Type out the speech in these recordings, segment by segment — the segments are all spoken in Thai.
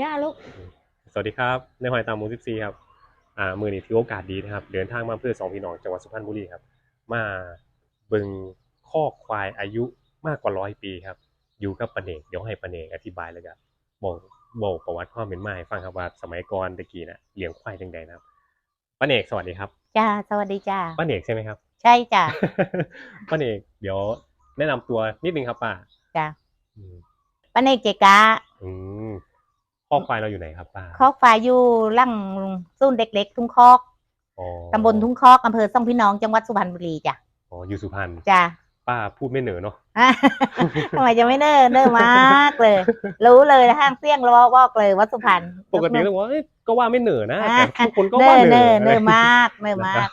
จ้าลูกสวัสดีครับในหอยตามหมูสิบซีครับอ่ามือนี้ถือโอกาสดีนะครับ เดินทางมาอำเพื่อสองพี่น้องจังหวัดสุพรรณบุรีครับ มาเบิ่งข้อกควายอายุมากกว่าร้อยปีครับ อยู่กับปาเนกเดี๋ยวให้ปาเนกอธิบายเลยครับบอกบอกประวัติความเป็นมาให้ฟังครับว่าสมัยก่อนตะกี้น่ะเลี้ยงควายจังใดนะครับปาเนกสวัสดีครับจ้าสวัสดีจ้าป้าเนกใช่ไหมครับ ใช่จ้าป้าเนกเดี๋ยวแนะนำตัวนิดนึงครับป้าจ้าอืมป้าเนกเจกาอืมข้ อกควายเราอยู่ไหนครับป้าคอกฟ้าอยู่ลั่งซุ่นเด็ก ๆ ทุ่งคอกอ๋อตำบลทุ่งคอกอำเภอซ่องพี่น้องจังหวัดสุพรรณบุรีจ้ะอ๋ออยู่สุพรรณจ้าป้าพูดไม่เหนือเนาะทำไมจะไม่เนิ่นเนิ่นมากเลย รู้เลยห้างเสี่ยงรอบอกเลยว่าสุพรรณปกติต้องบอกว่าเอ้ยก็ว่าไม่เหนือนะอ่าแต่ทุกคนก็เนิ่ว่านเหนืเนิ่อนเนิ่นมากเนิ่นนะมาคกรับ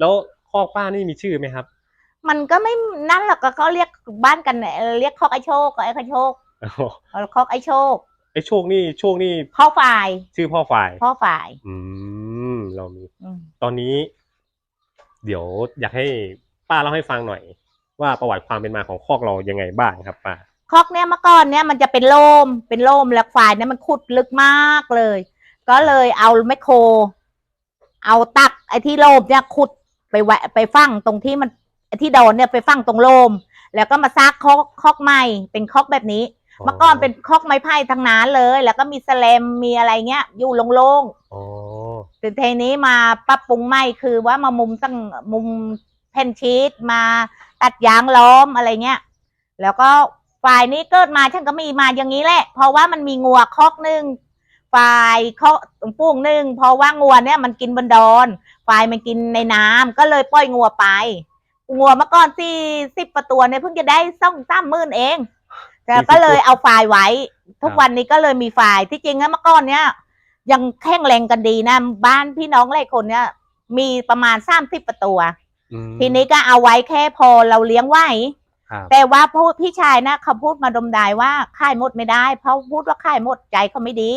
แล้วคอกป้านี่มีชื่อไหมครับ มันก็ไม่นั่นหรอกก็เขาเรียกบ้านกันเออเรียกคอกไอโชคก็ไอไอโชคอ๋อเออคอกไอโชค ไอ้โชคนี่โชคนี่พ่อฝ่าย ชื่อพ่อฝ่าย พ่อฝ่าย อืมเรามี อืมตอนนี้ เดี๋ยวอยากให้ป้าเล่าให้ฟังหน่อย ว่าประวัติความเป็นมาของคอกเรายังไงบ้างครับป้าคอกเนี้ยเมื่อก่อนเนี้ยมันจะเป็นโล่มเป็นโล่มแล้วฝ่ายเนี้ยมันขุดลึกมากเลย ก็เลยเอาแมคโคร เอาตักไอ้ที่โลมเนี่ยขุดไปแวะไปฟังตรงที่มันไอ้ที่โดนเนี่ยไปฟังตรงโลม แล้วก็มาซากคอกคอกใหม่เป็นคอกแบบนี้ เมื่อก่อนเป็นคอกไม้ไผ่ทั้งนั้นเลย แล้วก็มีแสแลมมีอะไรเงี้ย อยู่โล่งอ๋อๆแต่ทีนี้มาปรับปรุงใหม่คือว่ามามุมตั้งมุมแผ่นชีตมาตัดยางล้อมอะไรเงี้ย แล้วก็ฝ่ายนี้เกิดมาฉันก็มีมาอย่างนี้แหละ เพราะว่ามันมีงัวคอกหนึ่งฝ่ายคอกปุ้งหนึ่งเพราะว่างัวเนี่ยมันกินบนดอน ฝ่ายมันกินในน้ำก็เลยปล่อยงัวไป งัวเมื่อก่อนสี่สิบประตัวเนี่ยเพิ่งจะได้ส่องสามหมื่นเอง แต่ก็เลยเอาฝ่ายไว้ ทุกวันนี้ก็เลยมีฝ่ายที่จริงนะเมื่อก่อนเนี่ยยังแข็งแรงกันดีนะบ้านพี่น้องหลายคนเนี่ยมีประมาณสามสิบประตัวอืมทีนี้ก็เอาไว้แค่พอเราเลี้ยงไหวครับแต่ว่าพูดพี่ชายนะเขาพูดมาดมดายว่าขายหมดไม่ได้ เพราะพูดว่าขายหมดใจเขาไม่ดี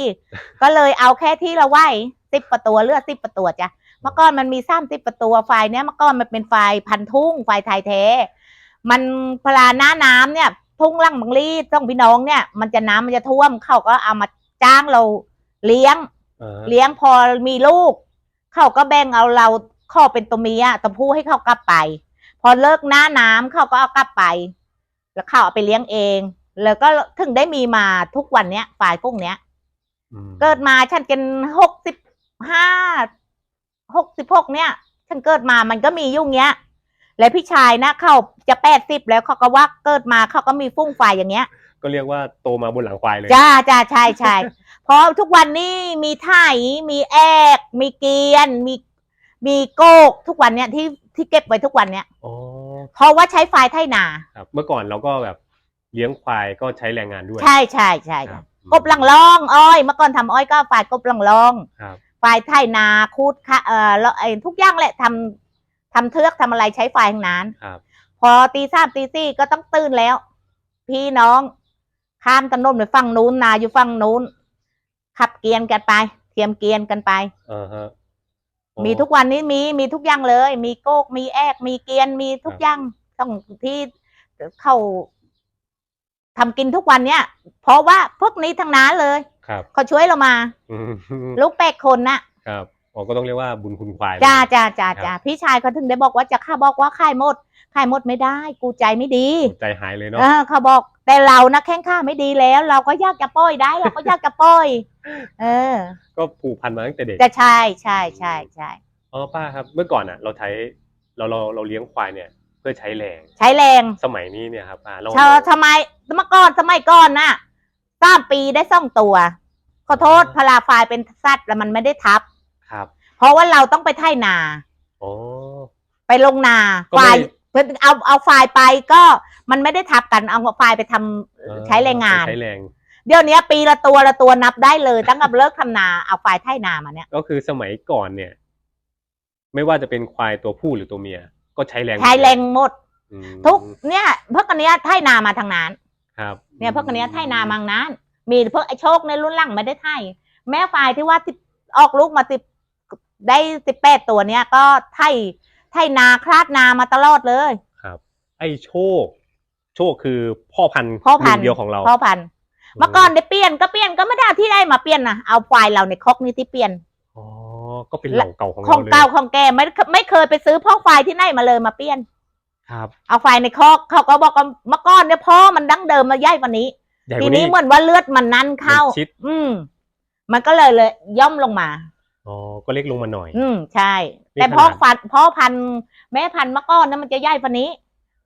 ก็เลยเอาแค่ที่เราไหวสิบประตัวเลือดสิบประตัวจ้ะเมื่อก่อนมันมีสามสิบประตัวไฟเนี้ยเมื่อก่อนมันเป็นไฟพันทุ่งไฟไทยแท้ มันพลาหน้าน้ำเนี่ย ทุ่งล่างบางรีต้องพี่น้องเนี่ย มันจะน้ำมันจะท่วมเขาก็เอามาจ้างเราเลี้ยงเออเลี้ยงพอมีลูก เขาก็แบ่งเอาเราข้อเป็นตัวเมียตัวผู้ให้เขากลับไป พอเลิกหน้าน้ำเขาก็เอากลับไป แล้วเขาเอาไปเลี้ยงเอง แล้วก็ถึงได้มีมาทุกวันเนี้ยฝ่ายกุ้งเนี้ยอืมเกิดมาฉันเป็นหกสิบห้าหกสิบหกเนี่ย ฉันเกิดมามันก็มียุ่งเงี้ย แล้วพี่ชายนะเขาจะแปดสิบแล้วเขาก็ว่าเกิดมาเขาก็มีฟุ้งไฟอย่างเงี้ย ก็เรียกว่าโตมาบนหลังควายเลย จ้าจ้าใช่ใช่ เพราะทุกวันนี้มีไถมีแอก มีเกรียน มีมีโกกทุกวันเนี้ยที่ที่เก็บไว้ทุกวันเนี้ยอ๋อ เพราะว่าใช้ไฟไถนา ครับ เมื่อก่อนเราก็แบบเลี้ยงควายก็ใช้แรงงานด้วย ใช่ใช่ใช่ครับกบหลังล่องอ้อยเมื่อก่อนทำอ้อยก็ฝ่ายกบหลังล่องครับ ฝ่ายไถนาคูดค่ะเอ่อแล้วไอ้ทุกอย่างแหละทำ ทำเทือกทำอะไรใช้ไฟทั้งนั้น ครับ พอตีสามตีสี่ก็ต้องตื่นแล้ว พี่น้องข้ามถนนไปฝั่งนู้นนาอยู่ฝั่งนู้น ขับเกรียนกันไป เทียมเกรียนกันไปเออฮะโอ้มีทุกวันนี้มีมีทุกอย่างเลย มีโกกมีแอกมีเกรียนมีทุกครับอย่างต้องที่เข้าทำกินทุกวันเนี้ยเพราะว่าพวกนี้ทั้งนั้นเลย ครับ เขาช่วยเรามา อืมลูกแปดคนน่ะ ครับ อ๋อก็ต้องเรียกว่าบุญคุณควาย จ้าจ้าจ้าครับจ้าพี่ชายเขาถึงได้บอกว่าจะข้าบอกว่าขายหมดขายหมดไม่ได้ กูใจไม่ดี ใจหายเลยเนาะเออเขาบอกแต่เรานะแข้งข้าไม่ดีแล้ว เราก็อยากจะปล่อยได้เราก็อยากจะปล่อย เออ ก็ผูกพันมาตั้งแต่เด็กจะใช่ใช่ใช่ใช่อ๋อป้าครับเมื่อก่อนอะ เราใช้เราเราเราเลี้ยงควายเนี่ย เพื่อใช้แรง ใช้แรงสมัยนี้เนี่ยครับป้าเราเธอทำไมเมื่อก่อนสมัยก่อนน่ะสามปีได้สองตัวขอโทษพลาไฟล์เป็นสัตว์แล้วมันไม่ได้ทับ ครับเพราะว่าเราต้องไปไถนาอ๋อไปลงนาก็ไม่ไฟล์เพื่อเอาเอาไฟล์ไปก็มันไม่ได้ทับกันเอาไฟล์ไปทำเออใช้แรงงาน ใช้แรง เดี๋ยวนี้ปีละตัวละตัวนับได้เลยตั้งแต่เลิกทำนาเอาไฟล์ไถนามาเนี่ยก็คือสมัยก่อนเนี่ย ไม่ว่าจะเป็นควายตัวผู้หรือตัวเมีย ก็ใช้แรงใช้แรงหมด อืมทุกเนี่ยพวกอันเนี้ยไถนามาทางนั้น ครับเนี่ยพวกอันเนี้ยไถนามาทางนั้น มีพวกไอ้โชคในรุ่นหลังไม่ได้ไถแม่ฝ่ายที่ว่าที่ออกลูกมาสิบ ได้สิบแปดตัวเนี้ยก็ไถไถนาคลาดนามาตลอดเลย ครับ ไอ้โชค โชคคือพ่อพันธุ์พ่อพันหธุ์นึ่งเดียวของเราพ่อพันธุ์เมื่อก่อนได้เปลี่ยนก็เปลี่ยนก็ไม่ได้ที่ได้มาเปลี่ยนนะเอาควายเราในคอกนี่ที่เปลี่ยนอ๋อก็เป็นเหล่าเก่าของของเราเลยเก่าของแกไม่ไม่เคยไปซื้อพ่อควายที่ไหนมาเลยมาเปลี่ยน ครับ เอาควายในคอกเขาก็บอกว่าเมื่อก่อนเนี่ยพ่อมันดั้งเดิมมาใหญ่กว่านี้ใหญ่กทีว่านี้นี้เหมือนว่าเลือดมันนั่นเข้ามันชิดอืมมันก็เลยเลยย่อมลงมา อ๋อก็เล็กลงมาหน่อย อืมใช่นี่แต่ขนาดพ่อฟันพ่อพันธุ์แม่พันธุ์เมื่อก่อนเนี่ยมันจะใหญ่กว่านี้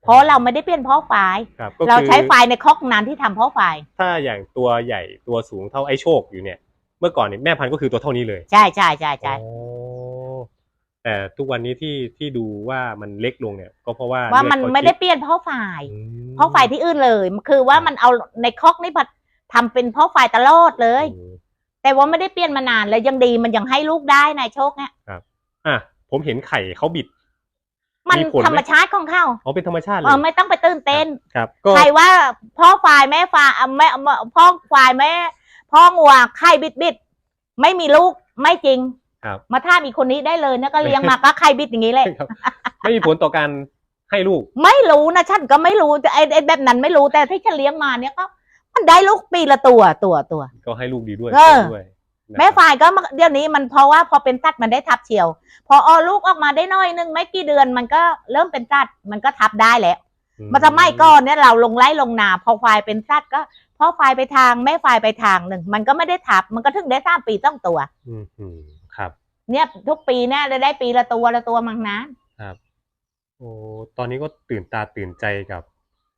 เพราะเราไม่ได้เปลี่ยนพ่อควายครับก็เราคือใช้ควายในคอกนานที่ทำพ่อควายถ้าอย่างตัวใหญ่ตัวสูงเท่าไอ้โชคอยู่เนี่ย เมื่อก่อนเนี่ยแม่พันธุ์ก็คือตัวเท่านี้เลยใช่ใช่ใช่ใช่อ๋อแต่ทุกวันนี้ที่ที่ดูว่ามันเล็กลงเนี่ย ก็เพราะว่าว่ามันเลือเขาไม่ได้ชิเปลี่ยนพ่อควาย อืมพ่อควายที่อื่นเลย คือว่ามันเอาในคอกนี่พัดทำเป็นพ่อควายตลอดเลย อืม แต่ว่าไม่ได้เปลี่ยนมานานแล้วยังดีมันยังให้ลูกได้นายโชคเนี่ยอะผมเห็นไข่เขาบิด มันมีผลไหม ธรรมชาติของเขาอ๋อเป็นธรรมชาติเลเอยอไม่ต้องไปตื่นเต้น ครับ ก็ใครว่าพ่อควายแม่ควายอะแม่พ่อควายแม่พ่องัวไข่บิดบิดไม่มีลูกไม่จริง ครับ มาถ้ามีคนนี้ได้เลยนะก็เลี้ยงมาก็ไข่บิดอย่างนี้แหละ ครับ ไม่มีผลต่อการให้ลูก ไม่รู้นะฉันก็ไม่รู้ไอ้ไอ้แบบนั้นไม่รู้แต่ที่ฉันเลี้ยงมาเนี่ยก็ มันได้ลูกปีละตัวตัวตัว ก็ให้ลูกดีด้วยเออ ด้วยนะครับแม่ฝ่ายก็มาเดี๋ยวนี้มันเพราะว่าพอเป็นสัตว์มันได้ทับเฉียว พอเอาลูกออกมาได้น้อยนึงไม่กี่เดือนมันก็เริ่มเป็นสัตว์มันก็ทับได้แล้วอืมาทำไมก่อนเนี่ยเราลงไล่ลงนา พอควายเป็นสัตว์ก็พ่อควายไปทางแม่ควายไปทางหนึ่งมันก็ไม่ได้ทับมันก็ถึงได้สามปีต้องตัว อืมอืมครับ เนี่ยทุกปีเนี่ยได้ได้ปีละตัวละตัวมั้งนะครับโอ้ตอนนี้ก็ตื่นตาตื่นใจกับ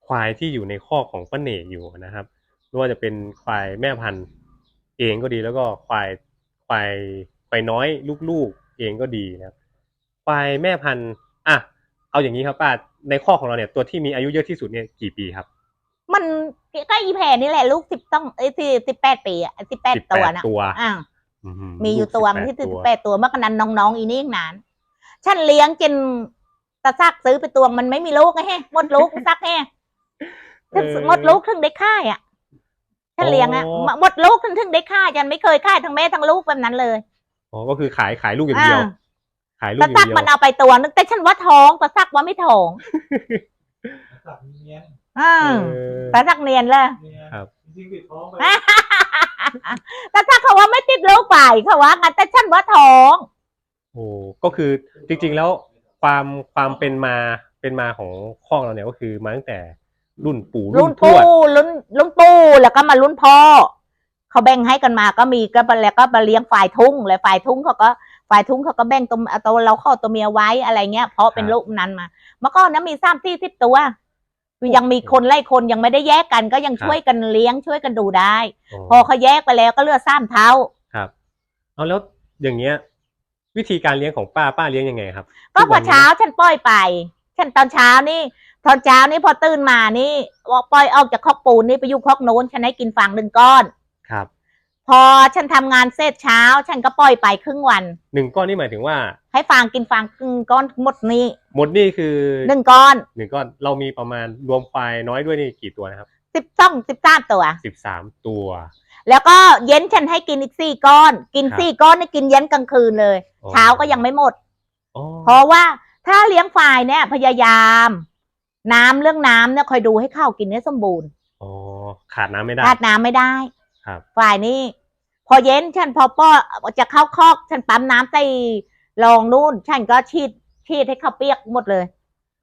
ควายที่อยู่ในข้อกของป้าเหน่อยู่นะครับ ไม่ว่าจะเป็นควายแม่พันธุ์ เองก็ดีแล้วก็ควายควายควายน้อยลูกๆเองก็ดีนะครับควายแม่พันธุ์อะเอาอย่างนี้ครับป้าในข้อกของเราเนี่ยตัวที่มีอายุเยอะที่สุดเนี่ยกี่ปีครับ มันก็อีแผ่นี่แหละลูกสิบต้องไอ้ที่สิบแปดปีอะสิบแปด18ตัวนะตัวอ่าอืมีอยู่ตัวลูกที่18สิบแปดตัวเมื่อกันนั้นน้องๆอีนี่นานฉันเลี้ยงจนตาซักซื้อไปตัวมันไม่มีลูกไงแฮะหมดลูกซักแฮะเออหมดลูกถึงได้ค่ายอะ ฉันเลี้ยงอะอ๋อ หมดลูกถึงถึงได้ค่ายฉันไม่เคยค่ายทั้งแม่ทั้งลูกแบบนั้นเลยอ๋อก็คือขายขายลูกอย่างเดียว อ่าขายลูกตาอย่าซังกเดียวมันเอาไปตัวนึงแต่ฉันว่าท้องตาซักว่าไม่ท้องสับเนียนอ่าเออตาซักเนียนเลย เนียนครับ จริงๆติดท้องไปตาซักเขาว่าไม่ติดลูกไปเขาว่างั้นแต่ฉันว่าท้อง โอ้ก็คือจริงๆแล้วความความเป็นมาเป็นมาของข้อกเราเนี่ยก็คือมาตั้งแต่ รุ่นปู่รุ่รุ่นนทปู่วดรุ่นรุ่นปู่แล้วก็มารุ่นพ่อเขาแบ่งให้กันมาก็มีก็แล้วก็มาเลี้ยงฝ่ายทุ่งเลยฝ่ายทุ่งเขาก็ฝ่ายทุ่งเขาก็แบ่งตัวเอาตัวเราเข้าตัวเมียไว้อะไรเงี้ย เพราะเป็นลูกนั้นมาเมื่อก่อนนะมีสามสี่สิบตัวยังมีคนไล่คนยังไม่ได้แยกกัน ก็ยังช่วยกันเลี้ยงช่วยกันดูได้ พอเขาแยกไปแล้วก็เหลือดซ้ำเท้าครับเอาแล้วอย่างเงี้ย วิธีการเลี้ยงของป้าป้าเลี้ยงยังไงครับ ก็ทุกพวัอนนี้ เช้าฉันปล่อยไป ฉันตอนเช้านี่ ตอนเช้านี่พอตื่นมานี่ปล่อยออกจากคอกปูนนี่ไปอยู่คอกโน้นฉันให้กินฟางหนึ่งก้อน ครับ พอฉันทำงานเสร็จเช้า ฉันก็ปล่อยไปครึ่งวันหนึ่งก้อนนี่หมายถึงว่า ให้ฟางกินฟางครึ่งก้อนหมดนี้ หมดนี่คือหนึ่งก้อนหนึ่งก้อนเรามีประมาณรวมควายน้อยด้วยนี่กี่ตัวนะครับสิบสองสิบสามตัวสิบสามตัว แล้วก็เย็นฉันให้กินอีกสี่ก้อน กินครับสี่ก้อนนี่กินเย็นกลางคืนเลยอ๋อเช้าก็ยังไม่หมดอ๋อเพราะว่าถ้าเลี้ยงฝ่ายเนี่ยพยายาม น้ำเรื่องน้ำเนี่ยคอยดูให้ข้าวกินให้สมบูรณ์อ๋อขาดน้ำไม่ได้ราดน้ำไม่ได้ครับ ฝ่ายนี้ พอเย็นฉันพอป้อจะเข้าคอกฉันปั๊มน้ำใส่รองนู่น ฉันก็ฉีดฉีดให้เขาเปียกหมดเลย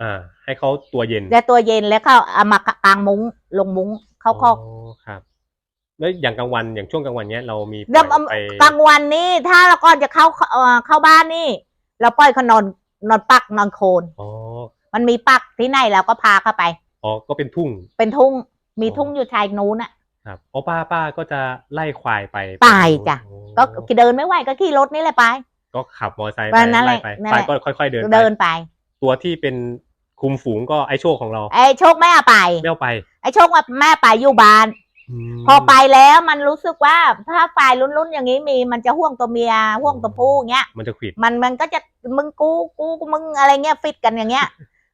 อ่า ให้เขาตัวเย็นแล้วตัวเย็นแล้วเขาเอามากางมุ้งลงมุ้งเข้าคอก ครับ แล้วอย่างกลางวันอย่างช่วงกลางวันเนี้ยเรามีปเดี๋ยวล่อยไปกลางวันนี่ถ้าเราก่อนจะเข้าเอ่อเข้าบ้านนี่ เราปล่อยเขานอนนอนปักนอนโคน อ๋อ มันมีปักที่ไหนเราก็พาเข้าไป อ๋อก็เป็นทุ่ง เป็นทุ่งมีอ๋อทุ่งอยู่ชายนู้นอะครับอ๋อป้าป้าก็จะไล่ควายไปไปจ้ะโอ้ก็เดินไม่ไหวก็ขี่รถนี่แหละไป ก็ขับมอเตอร์ไซค์วันนั้นไล่แหละไปนั่นไปแหละก็ค่อยๆเดินไปเดินไป ตัวที่เป็นคุมฝูงก็ไอโชคของเรา ไอ้โชคแม่เอาไปไม่เอาไป ไอ้โชคว่าแม่ไปอยู่บ้านมพอไปแล้วมันรู้สึกว่าถ้าฝ่ายลุ้นๆอย่างนี้มีมันจะห่วงตัวเมียห่วงตัวผู้เงี้ย มันจะขวิดมันมันก็จะมึงกูกูมึงอะไรเงี้ยฟิตกันอย่างเงี้ย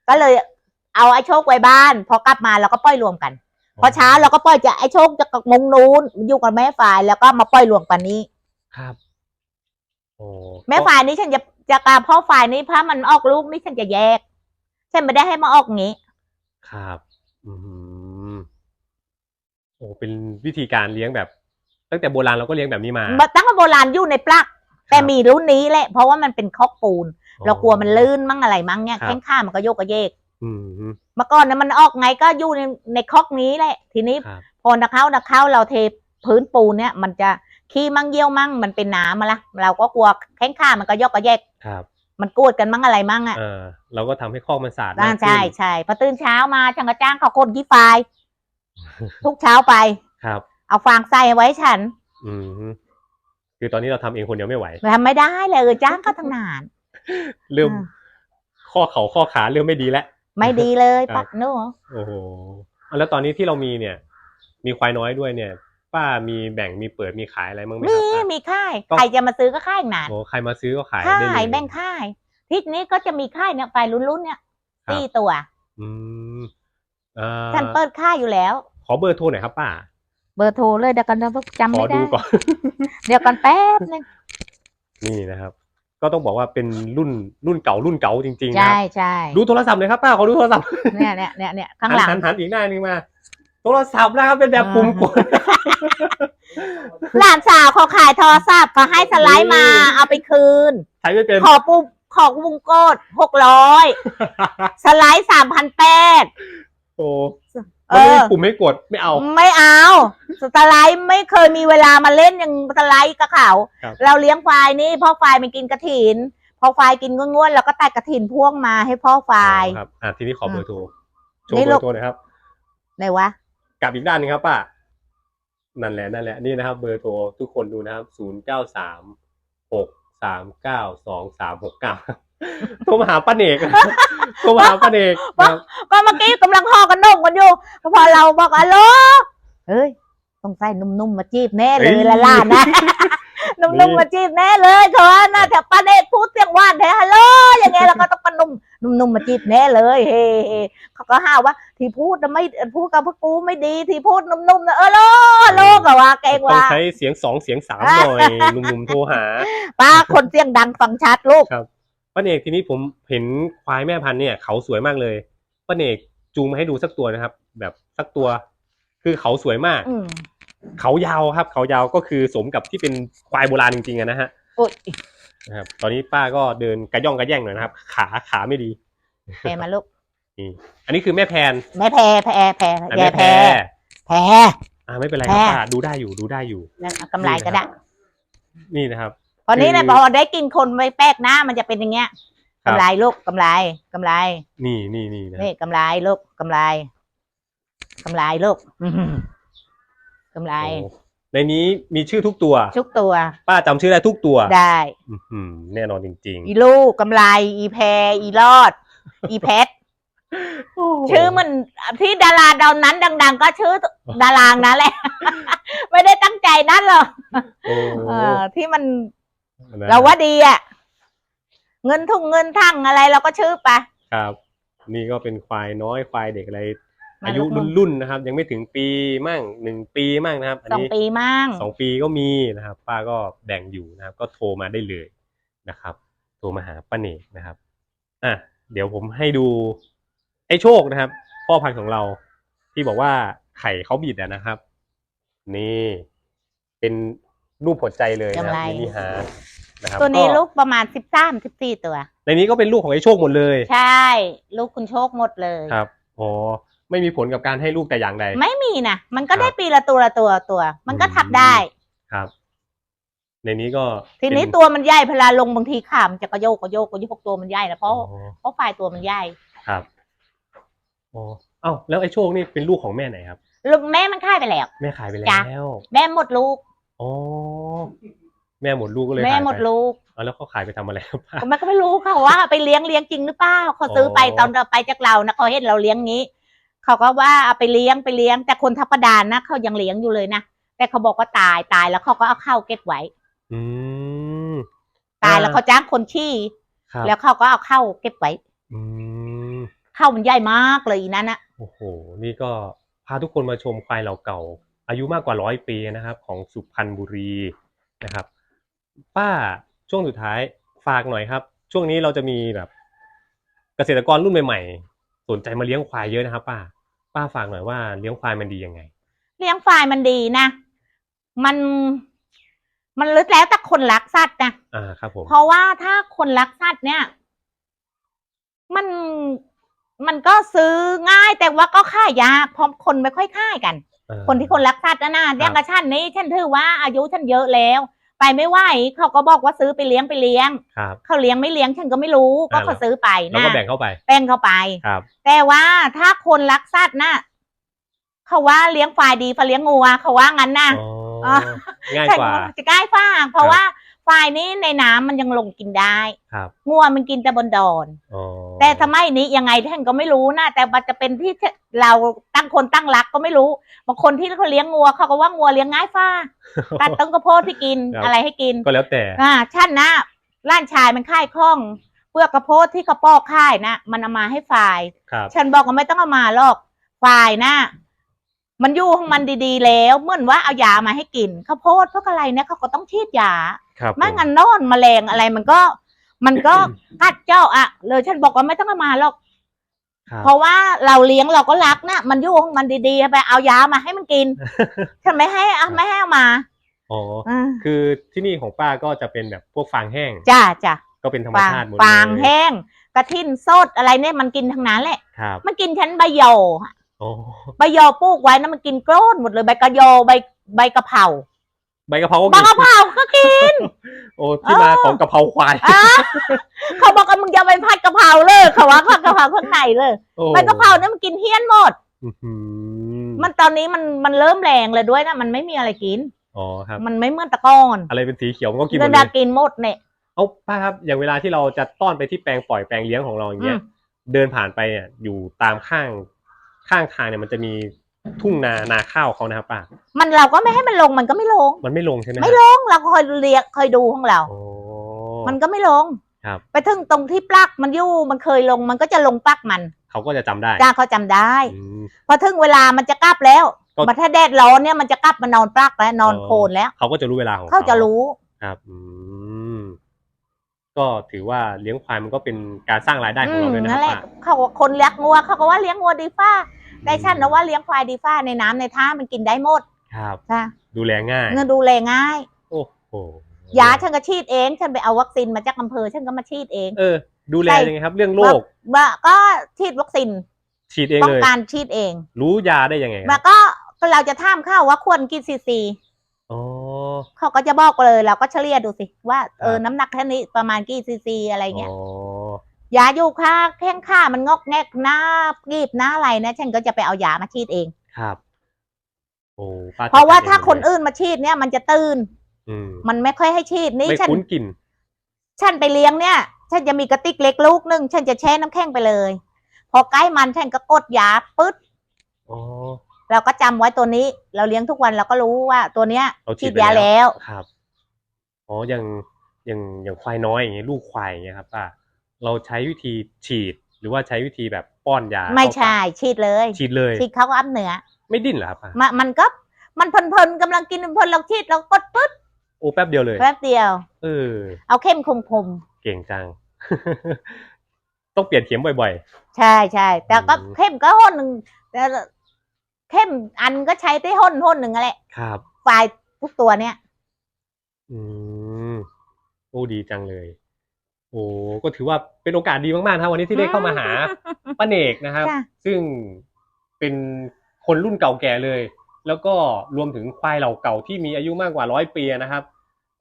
ก็เลยเอาไอ้โชคไว้บ้าน พอกลับมาเราก็ปล่อยรวมกัน พอเช้าเราก็ปล่อยจะไอ้โชคจะกับมงนู้นอยู่กับแม่ฝ่ายแล้วก็มาปล่อยรวมกันนี้ ครับ โอ้แม่ฝ่ายนี้ฉันจะจะกาพ่อฝ่ายนี้ถ้ามันออกลูกนี่ฉันจะแยก ฉันไม่ได้ให้มาออกงี้ ครับ อืมโอ้เป็นวิธีการเลี้ยงแบบ ตั้งแต่โบราณเราก็เลี้ยงแบบนี้มาตั้งแต่โบราณอยู่ในปลักแต่มีรุ่นนี้แหละ เพราะว่ามันเป็นคอกปูน เรากลัวมันลื่นมั่งอะไรมั่งเนี่ยครับ แข้งข้ามันก็โยกกระเยก อืมเมื่อก่อนเนี่ยมันออกไงก็อยู่ในในคอกนี้แหละ ทีนี้ครับ พอนักเข้านักเข้าเราเทพื้นปูนเนี่ย มันจะขี้มั่งเยี่ยวมั่งมันเป็นน้ำมาละเราก็กลัวแข้งข้ามันก็โยกกระเยก ครับ มันกวดกันมั่งอะไรมั่งอะเออ เราก็ทำให้คอกมันสะอาดอ่ามากขึ้นใช่ใช่พอตื่นเช้ามาช่างกระจ้างเขาคนขี้ไฟายทุกเช้าไป ครับ เอาฟางใส่ไว้ฉันอืมคือตอนนี้เราทำเองคนเดียวไม่ไหว ทำไม่ได้เลยเออจ้างก็ทั้งนาน เริ่มอ่าข้อเข่าข้อขาเริ่มไม่ดีแล้ว ไม่ดีเลยครัปับดหนูโอ้โหอะแล้วตอนนี้ที่เรามีเนี่ย มีควายน้อยด้วยเนี่ย ป้ามีแบ่งมีเปิดมีขายอะไรบ้างไหมคมีรับป้ามีค่ายต้องใครจะมาซื้อก็ค่ายนานโอ้ใครมาซื้อก็ขายค่าได้เลยแบ่งค่ายทิศนี้ก็จะมีค่ายเนี่ยไฟรุ่นๆเนี่ยครับตีตัว อืมอ่าฉันเปิดค่ายอยู่แล้ว ขอเบอร์โทรหน่อยครับป้า เบอร์โทรเลยเดี๋ยวกันนะจำขอไม่ได้ดูก่อนเดี๋ยวกันแป๊บนึงนี่นะครับ ก็ต้องบอกว่าเป็นรุ่นรุ่นเก่ารุ่นเก่าจริงๆนะใช่ครับใช่ดูโทรศัพท์เลยครับป้าขอดูโทรศัพท์เนี่ยเนี่ยเนี่ยเนี่ยข้างหลังหันหันอีกหน้านึงมาโทรศัพท์นะครับเป็นแบบปุ่มกดหลานสาวเขาขายโทรศัพท์เขาให้สไลด์มานี่เอาไปคืนใช้ไม่เป็นขอปุ๊บขอวงโกดหกร้อยสไลด์สามพันแปดโอ้ เอมันไม่อมีปุ่มให้กดไม่เอา ไม่เอาสไลด์ไม่เคยมีเวลามาเล่นอย่างสไลด์กับเขาครับ เราเลี้ยงควายนี่พ่อควายมันกินกระถิน พอควายกินง่วนๆเราก็ตัดกระถินพ่วงมาให้พ่อควายอ๋อครับอะทีนี้ขอเบอร์โทรโชนี่ว์เบลูอกร์โทรหน่อยครับไหนวะกลับอีกด้านหนึงครับป้านั่นแหละนั่นแหละนี่นะครับ เบอร์โทรทุกคนดูนะครับศูนย์เก้าสามหกสามเก้าสองสามหกเก้า โทรมาหาป้าเนกโทรมาหาป้าเนกนะครับก็เมื่อกี้กำลังห่อกันนงกันอยู่พอเราบอกอะโลเฮ้ยต้องใส่นุ่มๆมาจีบแน่เลยละล่ะนะนุ่มๆมาจีบแน่เลยเขาว่าน่าจะป้าเด็กพูดเสียงหวานแท้ฮัลโหลอย่างเงี้ยเราก็ต้องกระนุ่มนุ่มๆมาจีบแน่เลยเฮ้เขาก็ห้าว่า ที่พูดน่ะไม่พูดกับพวกกูไม่ดี ที่พูดนุ่มๆนะเออโลโลก็ว่าเก่งต้องว่าใช้เสียงสองเสียงสามหน่อยหนุ่มๆโทรหาป้าคนเสียงดังฟังชัดลูกครับ ป้าเนกทีนี้ผมเห็นควายแม่พันธุ์เนี่ย เขาสวยมากเลยป้าเนกจูงมาให้ดูสักตัวนะครับ แบบสักตัว คือเขาสวยมาก อืมเขายาวครับ เขายาวก็คือสมกับที่เป็นควายโบราณจริงๆอะนะฮะโอ๊ยนะครับ ตอนนี้ป้าก็เดินกระย่องกระแย่งหน่อยนะครับ ขาขาไม่ดี แพรมาลูกนี่อันนี้คือแม่แพนแม่แพรแพรแพรอันแย่แม่แพรแพร อ่าไม่เป็นไรครับแพร ป้าดูได้อยู่ดูได้อยู่ นั่นเอากำไรก็ได้ นี่นะครับ พอนี้นะคือพอได้กินคนไม่แปลกหน้ามันจะเป็นอย่างเงี้ยครับกำไรลูกกำไรกำไร นี่นี่นี่นะนี่กำไรลูกกำไรกำไรลูกอื้อหือกำไร โอ้ในนี้มีชื่อทุกตัว ทุกตัว ป้าจำชื่อได้ทุกตัวได้อื้อหือแน่นอนจริงอีลูกกำไร อีแพรอีรอด อีเพชรๆชื่อมันที่ดาราดอนนั้นดัง ๆ ก็ชื่อดารางนั้นแหละ ไม่ได้ตั้งใจนั่นหรอกโอ้เออที่มันนะ เราว่าดีอะ เงินทุ่งเงินทั้งอะไรเราก็ชื่อไปครับ นี่ก็เป็นควายน้อยควายเด็กอะไรมาอายุลูรุ่กนรุ่นๆนะครับ ยังไม่ถึงปีมั่งหนึ่งปีมั่งนะครับ อันสองนี้ปีมั่งสองปีก็มีนะครับ ป้าก็แบ่งอยู่นะครับ ก็โทรมาได้เลยนะครับ โทรมาหาป้าเนกนะครับอะเดี๋ยวผมให้ดู ไอ้โชคนะครับ พ่อพันธุ์ของเราที่บอกว่าไข่เขาบิดอะนะครับ นี่เป็น รูปหัวใจเลยนะครับมินิฮาร์ทนะครับตัวนี้ก็ลูกประมาณสิบสามสิบสี่ตัว ในนี้ก็เป็นลูกของไอ้โชคหมดเลยใช่ ลูกคุณโชคหมดเลย ครับอ๋อไม่มีผลกับการให้ลูกแต่อย่างใด ไม่มีนะมันก็ได้ครับปีละตัวละตัวตัว มันก็อืมทับได้ ครับ ในนี้ก็ทีนี้เป็ตัวมันใหญ่พลาลงบางทีขามันจะกระโยกกระโยกกระโยกตัวมันใหญ่นะเพอ๋อราะเพราะฝ่ายตัวมันใหญ่ครับอ๋อเอ้าแล้วไอ้โชคนี่เป็นลูกของแม่ไหนครับ ลูกแม่มันฆ่าไปแล้ว แม่ขายไปแล้จ้ะวแม่หมดลูก อ๋อ แม่หมดลูกก็เลยแม่ขายไปหมดลูกเอาแล้วเขาขายไปทำอะไรครับก็มันก็ไม่รู้เขาว่าไปเลี้ยงเลี้ยงจริงหรือเปล่าเขาซื้อไปอ๋อ ตอนเราไปจากเรานะเขาเห็นเราเลี้ยงนี้เขาก็ว่าเอาไปเลี้ยงไปเลี้ยง แต่คนทับประดานนะเขายังเลี้ยงอยู่เลยนะแต่เขาบอกว่าตายตายแล้วเขาก็เอาเข้าเก็บไว้ อืม ตายแล้วเขาจ้างคนชี้ครับแล้วเขาก็เอาเข้าเก็บไว้อืม เข้ามันใหญ่มากเลยอีนั้นอะโอ้โห นี่ก็พาทุกคนมาชมควายเหล่าเก่า อายุมากกว่าร้อยปีนะครับของสุพรรณบุรีนะครับ ป้าช่วงสุดท้ายฝากหน่อยครับ ช่วงนี้เราจะมีแบบเกษตรกรรุ่นใหม่ๆ สนใจมาเลี้ยงควายเยอะนะครับ ป้า ป้าฝากหน่อยว่าเลี้ยงควายมันดียังไง เลี้ยงควายมันดีนะ มัน มันลึกแล้วแต่คนรักสัตว์นะอ่าครับผมเพราะว่าถ้าคนรักสัตว์เนี่ย มันมันก็ซื้อง่ายแต่ว่าก็ค่ายยากเพราะคนไม่ค่อยค่ายกันอ่า คนที่คนรักสัตว์นะนะอย่างกับฉันนี้ฉันถือว่าอายุฉันเยอะแล้ว ไปไม่ไหวเขาก็บอกว่าซื้อไปเลี้ยงไปเลี้ยงครับเขาเลี้ยงไม่เลี้ยงฉันก็ไม่รู้ก็อ่าเขาซื้อไปแล้วนะก็แบ่งเข้าไปแป้งเข้าไปครับ แต่ว่าถ้าคนรักสัตว์นะเขาว่าเลี้ยงควายดีกว่าเลี้ยงงัวเขาว่างั้นนะอ๋ออ่าง่ายแต่กว่าจะง่ายฟ้าเพราะครับว่า ควายนี้ในน้ำมันยังลงกินได้ครับงัวมันกินแต่บนดอน อ๋อแต่สมัยนี้ยังไงท่านก็ไม่รู้นะแต่มันจะเป็นที่เราตั้งคนตั้งรักก็ไม่รู้บางคนที่เขาเลี้ยงงัวเขาก็ว่างัวเลี้ยงง่ายฟ้าตัดต้นกระโพดที่กินครับอะไรให้กินก็แล้วแต่อ่าฉันนะร้านชายมันค่ายคล่องเปลือกกระโพดที่เขาปอกค่ายนะมันเอามาให้ฝ่ายครับฉันบอกว่าไม่ต้องเอามาหรอกฝ่ายนะมันอยู่ของมันดีๆ แล้วเหมื่อนว่าเอายามาให้กินข้าวโพดพวกอะไรเนี่ยเขาก็ต้องฉีดยา ครับไม่ผมงั้นนอนแมลงอะไรมันก็ มันก็กัดเจ้าอะเลยฉันบอกว่าไม่ต้องเอามาหรอก ครับ เพราะว่าเราเลี้ยงเราก็รักนะมันอยู่ของมันดีๆไปเอายามาให้มันกิน ฉันไม่ให้เอาไม่ให้เอามาอ๋ออ่าคือที่นี่ของป้าก็จะเป็นแบบพวกฟางแห้ง จ้าจ้าก็เป็นธรรมฟางชาติหมดเลยฟางแห้งกระทินสดอะไรเนี่ยมันกินทั้งนั้นแหละ ครับมันกินชั้นใบโยอะอ๋อ ใบโยปลูกไว้นะมันกินโกรนหมดเลยใบกระโยใบใบกะเพรา ใบกะเพราก็ใบกินกะเพราก็กิน โอ้ที่มาของกะเพราควายอะเขาบอกว่ามึงจะไปผัดกะเพราเลยเขาว่าผัดกะเพราข้างในเลยโอ้ใบกะเพราเนี่ยมันกินเฮี้ยนหมด อื้อหือมันตอนนี้มันมันเริ่มแรงเลยด้วยนะมันไม่มีอะไรกิน อ๋อครับ มันไม่เหมื่อนแตะก้อนอะไรเป็นสีเขียวมันก็กินหมเดิดนเลดายกินหมดเนี่ย เอาป้าครับอย่างเวลาที่เราจะต้อนไปที่แปลงปล่อยแปลงเลี้ยงของเราอย่างเงี้ย อืม เดินผ่านไปเนี่ยอยู่ตามข้างข้างทางเนี่ยมันจะมี ทุ่งนานาข้าวเขานะครับป้ามันเราก็ไม่ให้มันลงมันก็ไม่ลง มันไม่ลงใช่ไหมไม่ลงเราก็คอยเรียกคอยดูของเรา โอ้มันก็ไม่ลง ครับไปถึงตรงที่ปลักมันอยู่มันเคยลงมันก็จะลงปลักมันเขาก็จะจำได้จ้าเขาจำได้ อืม พอถึงเวลามันจะกลับแล้วก็ มาถ้าแดดร้อนเนี่ยมันจะกลับมานอนปลักแล้วนอนอ๋อโคนแล้ว เขาก็จะรู้เวลาของเขาจะรู้ ครับอืมก็ถือว่าเลี้ยงควายมันก็เป็นการสร้างรายได้ขอืองมเราด้วยนะคนั่รับนแหละป้าเขาว่าคนเลี้ยงงัวเขาก็ว่าเลี้ยงงัวดีฟ้า แต่ฉันนะว่าเลี้ยงควายดีฟ้าในน้ำในท่ามันกินได้หมดครับจ้ะดูแลง่ายเงินดูแลง่าย โอ้โหยาฉันก็ฉีดเอง ฉันไปเอาวัคซีนมาจากอำเภอ ฉันก็มาฉีดเองเออ ดูแลใช่ยังไงครับ เรื่องโรคว่าก็ฉีดวัคซีนฉีดเองป้องเลย กันฉีดเองรู้ยาได้ยังไงคแล้รัวบก็เราจะถามเข้าว่าควรกี่ซีซี อ๋อ เขาก็จะบอกเลยเราก็เฉลี่ยดูสิว่าเออครับ น้ำหนักแค่นี้ประมาณกี่ซีซีอะไรเงี้ย อ๋อ ยาอยู่ค่าแข้งข้ามันงอกแงกหน้ากีบหน้าอะไรนะฉันก็จะไปเอายามาฉีดเอง ครับโอ้ป้เพราะว่าจัดกถ้าคนเงเลยอื่นมาฉีดเนี่ย มันจะตื่นอืมมันไม่ค่อยให้ฉีดนี่ไม่ฉัน คุ้นกลิ่นฉันไปเลี้ยงเนี่ย ฉันจะมีกระติกเล็กลูกหนึงฉันจะแช่น้ำแข็งไปเลย พอใกล้มันฉันก็กดยาปึ๊ดอ๋อ เราก็จำไว้ตัวนี้ เราเลี้ยงทุกวันเราก็รู้ว่าตัวเนี้ยเราฉีฉีดดไปยาแล้ว แล้ว ครับ อ๋ออย่างอย่างอย่างควายน้อยอย่างเงี้ยลูกควายอย่างเงี้ยครับป้า เราใช้วิธีฉีด หรือว่าใช้วิธีแบบป้อนยาไม่เข้าปากใช่ ฉีดเลยฉีดเลยฉีดเขาก็อัพเหนือ ไม่ดิ้นเหรอครับป้ามามันก็มันเพลินๆกำลังกินเพลินๆเราฉีดเรากดปึ๊ดโอ้แป๊บเดียวเลยแป๊บเดียวเออเอาเข้มคมเก่งจัง ต้องเปลี่ยนเข็มบ่อยๆ ใช่ใช่แต่ก็อืมเข้มก็ห้นหนึ่งแต่เข้มอันก็ใช้ได้ห้นห้นหนึ่งอะไรๆครับไฟล์ทุกตัวเนี่ยอืมโอ้ดีจังเลย โอ้ก็ถือว่าเป็นโอกาสดีมากๆนะครับวันนี้ที่ได้เข้ามาหาป้าเนกนะครับจ้ะซึ่งเป็นคนรุ่นเก่าแก่เลย แล้วก็รวมถึงควายเหล่าเก่าที่มีอายุมากกว่าร้อยปีนะครับ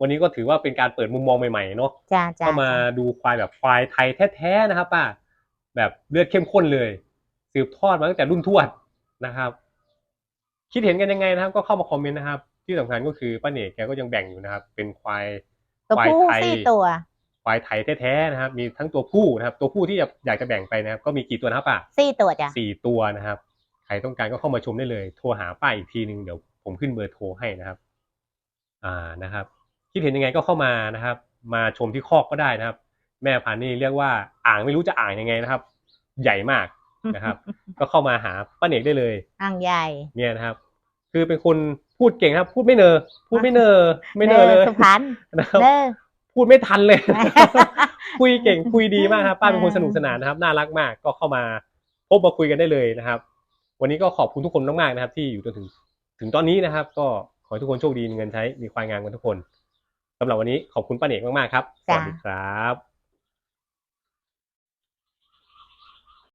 วันนี้ก็ถือว่าเป็นการเปิดมุมมองใหม่ๆเนาะ จ้าจ้า ก็มาดูควายแบบควายไทยแท้ๆนะครับป้าแบบเลือดเข้มข้นเลย สืบทอดมาตั้งแต่รุ่นทวดนะครับ คิดเห็นกันยังไงนะครับ ก็เข้ามาคอมเมนต์นะครับ ที่สำคัญก็คือป้าเนกแกก็ยังแบ่งอยู่นะครับ เป็นควาย ตัวผู้ควายไทยสี่ตัว ควายไทยแท้ๆนะครับ มีทั้งตัวผู้นะครับ ตัวผู้ที่อยากจะแบ่งไปนะครับ ก็มีกี่ตัวนะครับป้าสี่ตัวจ้ะสี่ตัวนะครับ ใครต้องการก็เข้ามาชมได้เลย โทรหาป้าอีกทีนึงเดี๋ยวผมขึ้นเบอร์โทรให้นะครับ อ่านะครับ คิดเห็นยังไงก็เข้ามานะครับ มาชมที่คอกก็ได้นะครับ แม่พันธุ์นี่เรียกว่าอ่างไม่รู้จะอ่างยังไงนะครับ ใหญ่มากนะครับ ก็เข้ามาหาป้าเนกได้เลยอ่างใหญ่เนี่ยนะครับ คือเป็นคนพูดเก่งครับ พูดไม่เนอพูดไม่เนอไม่เนอเลยสุพรรณนะครับเด้อ พูดไม่ทันเลย คุยเก่งคุยดีมากครับป้าเป็นคนสนุกสนานนะครับ น่ารักมากก็เข้ามาพบมาคุยกันได้เลยนะครับ วันนี้ก็ขอบคุณทุกคนมากๆนะครับ ที่อยู่จนถึงถึงตอนนี้นะครับ ก็ขอให้ทุกคนโชคดีมีเงินใช้มีควายงามกันทุกคนสำหรับวันนี้ขอบคุณป้าเอกมากๆครับสวัสดีครับ